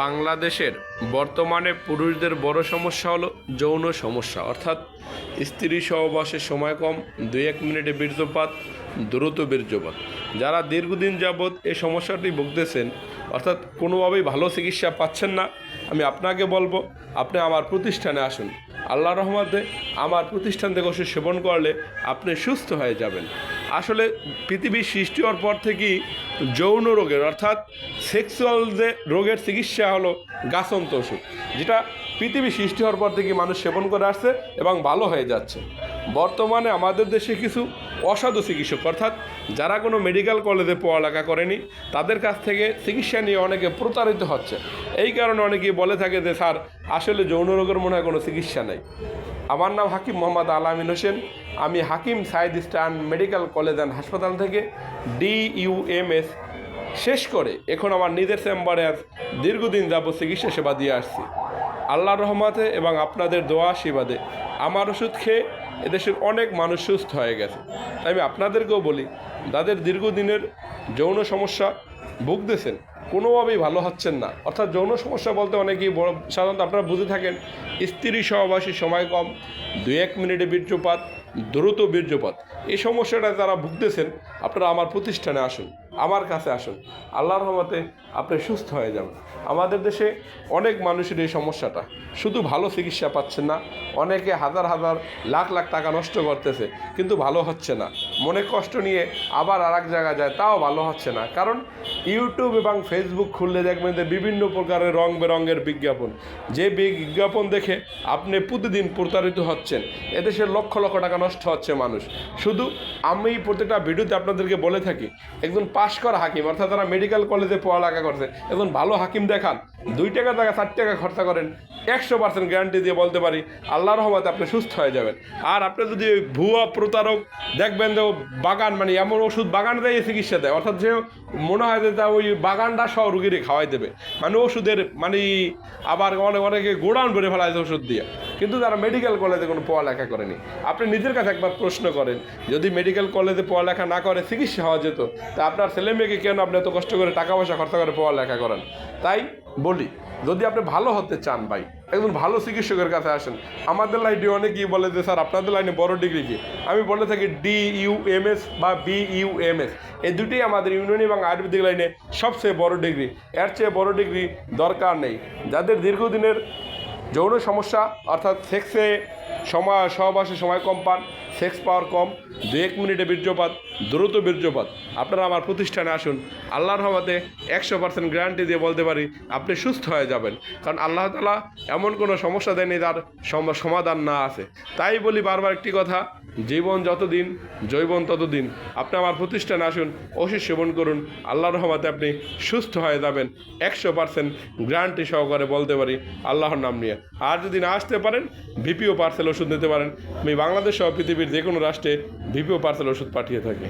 বাংলাদেশের বর্তমানে পুরুষদের বড় সমস্যা হলো যৌন সমস্যা। অর্থাৎ স্ত্রী সহবাসের সময় কম দুই এক মিনিটে বীর্যপাত, দ্রুত বীর্যপাত। যারা দীর্ঘদিন যাবৎ এই সমস্যাটি ভুগতেছেন, অর্থাৎ কোনোভাবেই ভালো চিকিৎসা পাচ্ছেন না, আমি আপনাকে বলব, আপনি আমার প্রতিষ্ঠানে আসুন। আল্লাহ রহমতে আমার প্রতিষ্ঠান থেকে ওষুধ সেবন করলে আপনি সুস্থ হয়ে যাবেন। আসলে পৃথিবীর সৃষ্টি হওয়ার পর থেকেই যৌন রোগের, অর্থাৎ সেক্সুয়াল যে রোগের চিকিৎসা হলো গাছন্ত ওষুধ, যেটা পৃথিবী সৃষ্টি হওয়ার পর থেকে মানুষ সেবন করে আসছে এবং ভালো হয়ে যাচ্ছে। বর্তমানে আমাদের দেশে কিছু অসাধু চিকিৎসক, অর্থাৎ যারা কোনো মেডিকেল কলেজে পড়ালেখা করেনি, তাদের কাছ থেকে চিকিৎসা নিয়ে অনেকে প্রতারিত হচ্ছে। এই কারণে অনেকেই বলে থাকে যে, স্যার, আসলে যৌন রোগের মনে হয় কোনো চিকিৎসা নেই। আমার নাম হাকিম মোহাম্মদ আলামিন হোসেন। আমি হাকিম সাইদ স্টান মেডিকেল কলেজ অ্যান্ড হাসপাতাল থেকে ডিইউএমএস শেষ করে এখন আমার নিজের চেম্বারে আজ দীর্ঘদিন যাব চিকিৎসা সেবা দিয়ে আসছি। আল্লাহর রহমতে এবং আপনাদের দোয়া আশীর্বাদে আমার ওষুধ খেয়ে এদেশের অনেক মানুষ সুস্থ হয়ে গেছে। তাই আমি আপনাদেরকেও বলি, যাদের দীর্ঘদিনের যৌন সমস্যা ভুগতেছেন কোনোভাবেই ভালো হচ্ছেন না। অর্থাৎ যৌন সমস্যা বলতে অনেকেই বড়, সাধারণত আপনারা বুঝে থাকেন, স্ত্রী সহবাসী সময় কম দু এক মিনিটে বীর্যপাত, দ্রুত বীর্যপাত। এই সমস্যাটা যারা ভুগতেছেন, আপনারা আমার প্রতিষ্ঠানে আসুন, আমার কাছে আসুন। আল্লাহর রহমতে আপনি সুস্থ হয়ে যাবেন। আমাদের দেশে অনেক মানুষের এই সমস্যাটা। শুধু ভালো চিকিৎসা পাচ্ছেন না, অনেকে হাজার হাজার লাখ লাখ টাকা নষ্ট করতেছে, কিন্তু ভালো হচ্ছে না। মনে কষ্ট নিয়ে আবার আর এক জায়গায় যায়, তাও ভালো হচ্ছে না। কারণ ইউটিউব এবং ফেসবুক খুললে দেখবেন যে বিভিন্ন প্রকারের রং বেরঙের বিজ্ঞাপন। যে বিজ্ঞাপন দেখে আপনি প্রতিদিন প্রতারিত হচ্ছেন। এদেশের লক্ষ লক্ষ টাকা নষ্ট হচ্ছে মানুষ। শুধু আমি প্রত্যেকটা ভিডিওতে আপনাদেরকে বলে থাকি, একজন পাশ করা হাকিম, অর্থাৎ তারা মেডিকেল কলেজে পড়ালেখা করছে, একজন ভালো হাকিম দেখান, দুই টাকা টাকা ষাট টাকা খরচা করেন, একশো পার্সেন্ট গ্যারান্টি দিয়ে বলতে পারি আল্লাহ রহমতে আপনি সুস্থ হয়ে যাবেন। আর আপনি যদি ভুয়া প্রতারক দেখবেন যে বাগান মানে এমন ওষুধ বাগান দেয় চিকিৎসা দেয়, অর্থাৎ যে মনে হয় যে তা ওই বাগানটা সহ রুগীরে খাওয়াই দেবে। মানে ওষুধের মানে আবার অনেক অনেকে গোডাউন করে ফেলা যায় ওষুধ দিয়ে। কিন্তু তারা মেডিকেল কলেজে কোনো পড়ালেখা করেনি। আপনি নিজের কাছে একবার প্রশ্ন করেন, যদি মেডিকেল কলেজে পড়ালেখা না করে, চিকিৎসা হওয়া যেত, তা আপনার ছেলে মেয়েকে কেন আপনি এত কষ্ট করে টাকা পয়সা খরচা করে পড়ালেখা করেন? তাই বলি, যদি আপনি ভালো হতে চান ভাই, একজন ভালো চিকিৎসকের কাছে আসেন, আমাদের লাইনে অনেকেই বলে যে, স্যার, আপনাদের লাইনে বড় ডিগ্রি কি? আমি বলে থাকি ডি ইউ এম এস বা বি ইউ এম এস এই দুটি আমাদের ইউনিয়ন এবং আয়ুর্বেদিক লাইনে সবচেয়ে বড় ডিগ্রি এর চেয়ে বড় ডিগ্রি দরকার নেই। যাদের দীর্ঘদিনের যৌন সমস্যা, অর্থাৎ সেক্সে সময় সহবাসে সময় কম পান সেক্স পাওয়ার কম, দু এক মিনিটে বীর্যপাত, দ্রুত বীর্যপাত। আপনারা আমার প্রতিষ্ঠানে আসুন, আল্লাহর রহমতে একশো পার্সেন্ট গ্যারান্টি দিয়ে বলতে পারি, আপনি সুস্থ হয়ে যাবেন। কারণ আল্লাহ তালা এমন কোনো সমস্যা দেয়নি তার সম- সমাধান না আছে। তাই বলি বারবার একটি কথা, জীবন যতদিন জৈবন ততদিন। আপনি আমার প্রতিষ্ঠানে আসুন, ওষুধ সেবন করুন, আল্লাহর রহমতে আপনি সুস্থ হয়ে যাবেন। একশো পার্সেন্ট গ্যারান্টি সহকারে বলতে পারি, আল্লাহর নাম নিয়ে। আর যদি না আসতে পারেন ভিপিও পার্সেল ওষুধ নিতে পারেন। আমি বাংলাদেশ সহ পৃথিবীর যে কোনো রাষ্ট্রে ভিপিও পার্সেল ওষুধ পাঠিয়ে থাকি।